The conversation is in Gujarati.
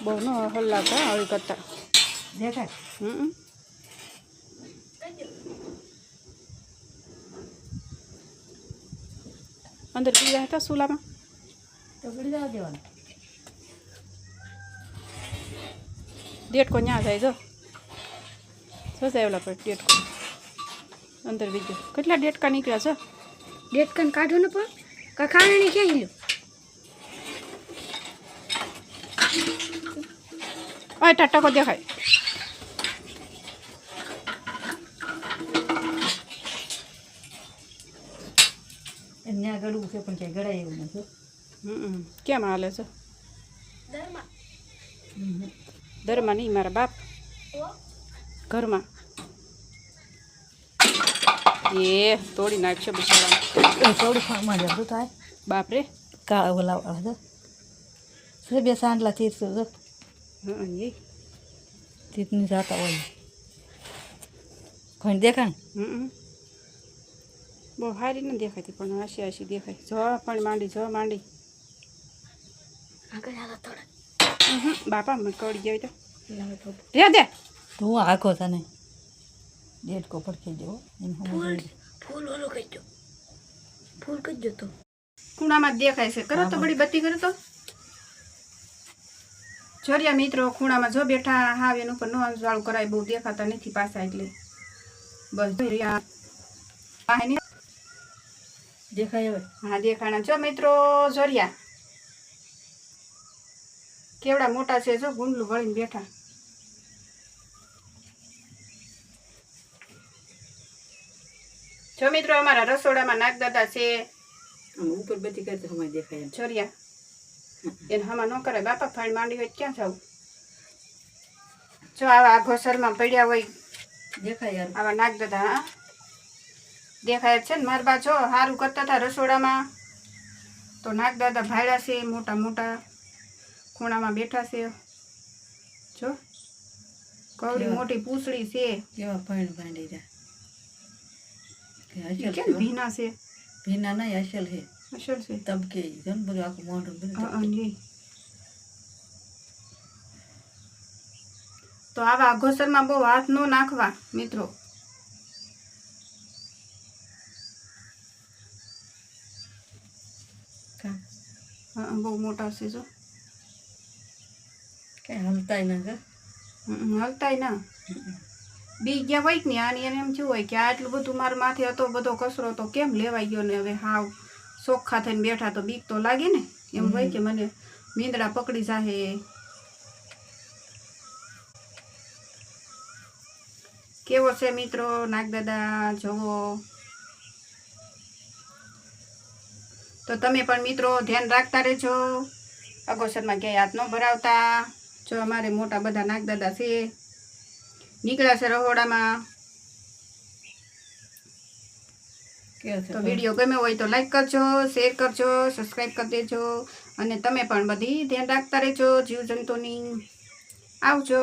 બહુ ન હલ્લાતા આવી કરતા દેખાય હમ અંદર બીજા હતા સુલામાં તો ગળી જવા દેવાનું ડેટકો ન્યા જાય જો સજાવેલા પર ડેટકો અંદર બીજો કેટલા ડેટકા નીકળ્યા છે ડેટ કન કાઢો ને પણ કા ખાણી ક્યાં હિલ્યો ઓય ટાટાકો દેખાય দেখায় ત્યાં ગળવું છે પણ ક્યાંય ગળાય એવું નથી. કેમ હાલે છે? ધર્મા નહીં મારા બાપ? ઘરમાં. એ તોડી નાખશે બિચારા થોડું ખાવામાં જતું થાય. બાપરે કાળા ઓલા તો છે. બે સાંડલા એ. તીતની જાતા હોય કોઈ દેખાય હમ બહુ સારી ન દેખાતી પણ હાસી હાસી દેખાય જો પણ માંડી જો માંડી આગળ હાલો થોડા બાપા મને કડી જાય તો રે દે તું આખો તને ડેડકો પડખી જવો ફૂલ ફૂલ ઓલો કઈજો ફૂલ કઈજો તો ખૂણામાં દેખાય છે કરો તો બડી બત્તી કરો તો જોરિયા મિત્રો ખૂણામાં જો બેઠા હાવ એનું પણ નો વાળું કરાય બહુ દેખાતા નથી પાછા એટલે. બસ દેખાય હવે. હા દેખાણા. જો મિત્રો જોરિયા. કેવડા મોટા છે જો ગુંડલું વળીને બેઠા. જો મિત્રો અમારા રસોડામાં નાગદાદા છે. ઉપર બધી કરતા દેખાય જોરિયા. એને હમણાં ન કરાય. બાપા ફાળી માંડી હોય ક્યાં જવું જો આવા ઘોસરમાં પડ્યા હોય. દેખાય આવા નાખ નાગદાદા હા? દેખાય છે ને મારા બા જો સારું કરતા હતા રસોડામાં. તો નાગ દાદા ભાડ્યા છે મોટા મોટા ખૂણામાં બેઠા છે. જો કવડી મોટી પૂછડી છે. કેવા ભાઈણ ભાંડી રહ્યા. ભીના છે? ભીના નહીં અસલ છે. અસલ છે તબકે ને બધું આખું મોઢું બધું. તો આવા અઘોસરમાં બહુ હાથ ન નાખવા મિત્રો હા, બહુ મોટા છે જો કઈ હલતાય ના હલતાય ના બી ગયા હોય ને આની એને એમ થયું હોય કે આટલું બધું મારા માથે હતો બધો કચરો તો કેમ લેવાઈ ગયો ને હવે હાવ ચોખ્ખા થઈને બેઠા તો બીક તો લાગે ને. એમ હોય કે મને મીંદડા પકડી જાહે. કેવો છે મિત્રો? નાગદાદા જોવો તો તમે પણ મિત્રો ધ્યાન રાખતા રહેજો. અગોસરમાં ક્યાંય હાથ ન ભરાવતા. જો અમારે મોટા બધા નાગદાદા છે નીકળ્યા છે રહોડામાં કેવા છે તો વીડિયો ગમ્યો હોય તો લાઈક કરજો શેર કરજો સબસ્ક્રાઈબ કરી દેજો અને તમે પણ બધી ધ્યાન રાખતા રહેજો જીવજંતુની. આવજો.